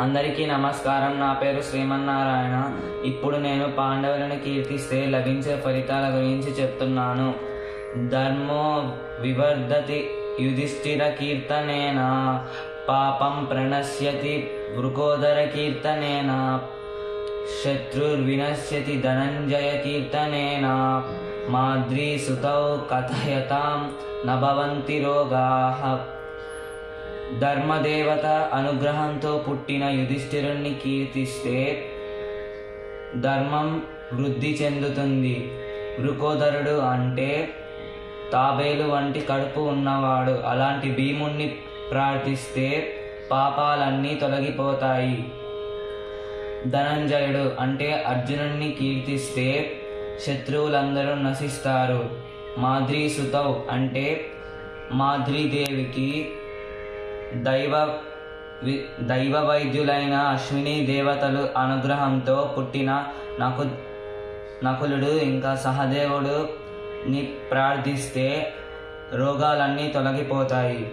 అందరికీ నమస్కారం. నా పేరు శ్రీమన్నారాయణ. ఇప్పుడు నేను పాండవులను కీర్తిస్తే లభించే ఫలితాల గురించి చెప్తున్నాను. ధర్మో వివర్ధతి యుధిష్ఠిర కీర్తనేన పాపం ప్రణశ్యతి వృకోదర కీర్తనేన శత్రుర్వినశ్యతి ధనంజయ కీర్తనేన మాద్రీసుతౌ కథయతాం నభవంతి రోగాః. ధర్మదేవత అనుగ్రహంతో పుట్టిన యుధిష్ఠిరుణ్ణి కీర్తిస్తే ధర్మం వృద్ధి చెందుతుంది. వృకోదరుడు అంటే తాబేలు వంటి కడుపు ఉన్నవాడు. అలాంటి భీముణ్ణి ప్రార్థిస్తే పాపాలన్నీ తొలగిపోతాయి. ధనంజయుడు అంటే అర్జునుణ్ణి కీర్తిస్తే శత్రువులందరూ నశిస్తారు. మాద్రీసుతౌ అంటే మాద్రీదేవికి దైవ వి- దైవ వైద్యులైన అశ్విని దేవతలు అనుగ్రహంతో పుట్టిన నకు నకులుడు ఇంకా సహదేవుడు ని ప్రార్థిస్తే రోగాలన్నీ తొలగిపోతాయి.